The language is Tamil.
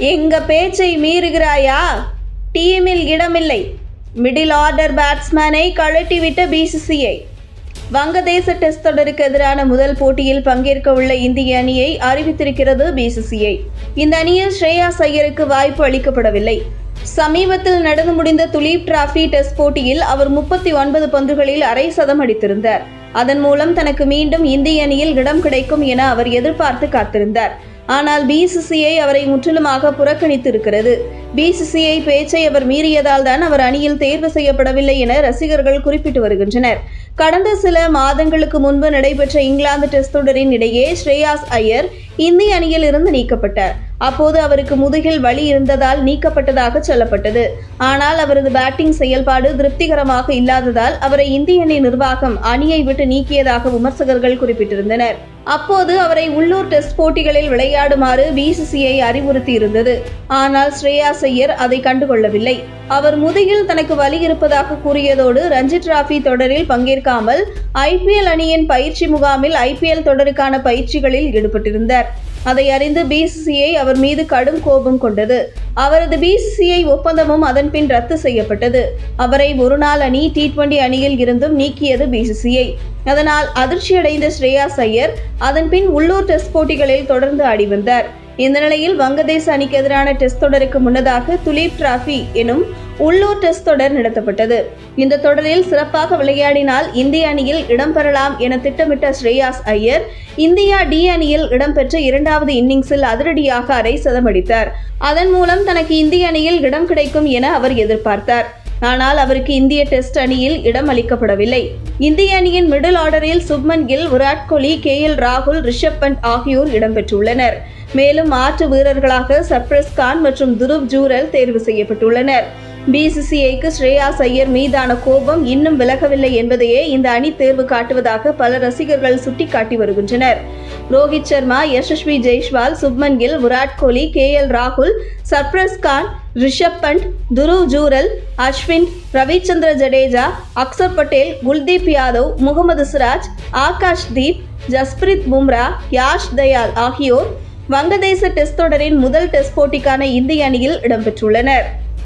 எங்க பேச்சை மீறுகிறாயா? டீமில் இடமில்லை. மிடில் ஆர்டர் பேட்ஸ்மேனை கழட்டிவிட்ட பிசிசிஐ வங்கதேச டெஸ்ட் தொடருக்கு எதிரான முதல் போட்டியில் பங்கேற்க உள்ள இந்திய அணியை அறிவித்திருக்கிறது பிசிசிஐ இந்த அணியில் ஸ்ரேயா ஐயருக்கு வாய்ப்பு அளிக்கப்படவில்லை. சமீபத்தில் நடந்து முடிந்த துலீப் டிராஃபி டெஸ்ட் போட்டியில் அவர் முப்பத்தி ஒன்பது பந்துகளில் அரை சதம் அடித்திருந்தார். அதன் மூலம் தனக்கு மீண்டும் இந்திய அணியில் இடம் கிடைக்கும் என அவர் எதிர்பார்த்து காத்திருந்தார். ஆனால் பிசிசிஐ அவரை முற்றிலுமாக புறக்கணித்து இருக்கிறது பிசிசிஐ பேச்சை அவர் மீறியதால் தான் அவர் அணியில் தேர்வு செய்யப்படவில்லை என ரசிகர்கள் குறிப்பிட்டு வருகின்றனர். கடந்த சில மாதங்களுக்கு முன்பு நடைபெற்ற இங்கிலாந்து டெஸ்ட் தொடரின் இடையே ஸ்ரேயாஸ் ஐயர் இந்திய அணியில் இருந்து நீக்கப்பட்டார். அப்போது அவருக்கு முதுகில் வலி இருந்ததால் நீக்கப்பட்டதாக சொல்லப்பட்டது. ஆனால் அவரது பேட்டிங் செயல்பாடு திருப்திகரமாக இல்லாததால் அவரை இந்திய அணி நிர்வாகம் அணியை விட்டு நீக்கியதாக விமர்சகர்கள் குறிப்பிட்டிருந்தனர். அப்போது அவரை உள்ளூர் டெஸ்ட் போட்டிகளில் விளையாடுமாறு பிசிசிஐ அறிவுறுத்தி இருந்தது ஆனால் ஸ்ரேயா செய்யர் அதை கண்டுகொள்ளவில்லை. அவர் முதுகில் தனக்கு வலி இருப்பதாக கூறியதோடு ரஞ்சி டிராபி தொடரில் பங்கேற்காமல் ஐபிஎல் அணியின் பயிற்சி முகாமில் ஐபிஎல் தொடருக்கான பயிற்சிகளில் ஈடுபட்டிருந்தார். அதை அறிந்து பிசிசிஐ அவர் மீது கடும் கோபம் கொண்டது. அவரது பிசிசிஐ ஒப்பந்தமும் அதன் பின் ரத்து செய்யப்பட்டது. அவரை ஒருநாள் அணி டி டுவெண்டி அணியில் இருந்தும் நீக்கியது பிசிசிஐ. அதனால் அதிர்ச்சியடைந்த ஸ்ரேயாஸ் ஐயர் அதன் பின் உள்ளூர் டெஸ்ட் போட்டிகளில் தொடர்ந்து ஆடி வந்தார். இந்த நிலையில் வங்கதேச அணிக்கு எதிரான டெஸ்ட் தொடருக்கு முன்னதாக துலீப் டிராஃபி எனும் உள்ளூர் டெஸ்ட் தொடர் நடத்தப்பட்டது. இந்த தொடரில் சிறப்பாக விளையாடினால் இந்திய அணியில் இடம்பெறலாம் என திட்டமிட்ட ஸ்ரேயாஸ் ஐயர் இந்தியா டி அணியில் இடம்பெற்ற இரண்டாவது இன்னிங்ஸில் அதிரடியாக அரை சதம் அடித்தார் அதன் மூலம் தனக்கு இந்திய அணியில் இடம் கிடைக்கும் என அவர் எதிர்பார்த்தார். ஆனால் அவருக்கு இந்திய டெஸ்ட் அணியில் இடம் அளிக்கப்படவில்லை. இந்திய அணியின் மிடில் ஆர்டரில் சுப்மன் கில் விராட் கோலி கே எல் ராகுல் ரிஷப் பண்ட் ஆகியோர் இடம்பெற்றுள்ளனர் மேலும் மாற்று வீரர்களாக சர்ப்ரஸ் கான் மற்றும் துருப் ஜூரல் தேர்வு செய்யப்பட்டுள்ளனர். பிசிசிஐக்கு ஸ்ரேயாஸ் ஐயர் மீதான கோபம் இன்னும் விலகவில்லை என்பதையே இந்த அணி தேர்வு காட்டுவதாக பல ரசிகர்கள் சுட்டிக்காட்டி வருகின்றனர். ரோஹித் சர்மா யசஸ்வி ஜெய்ஷ்வால் சுப்மன் கில் விராட் கோலி கே எல் ராகுல் சர்ப்ரஸ் கான் ரிஷப் பண்ட் துருவ் ஜூரல் அஸ்வின் ரவிச்சந்திர ஜடேஜா அக்சர் பட்டேல் குல்தீப் யாதவ் முகமது சிராஜ் ஆகாஷ் தீப் ஜஸ்பிரித் பும்ரா யாஷ் தயால் ஆகியோர் வங்கதேச டெஸ்ட் தொடரின் முதல் டெஸ்ட் போட்டிக்கான இந்திய அணியில் இடம்பெற்றுள்ளனர்.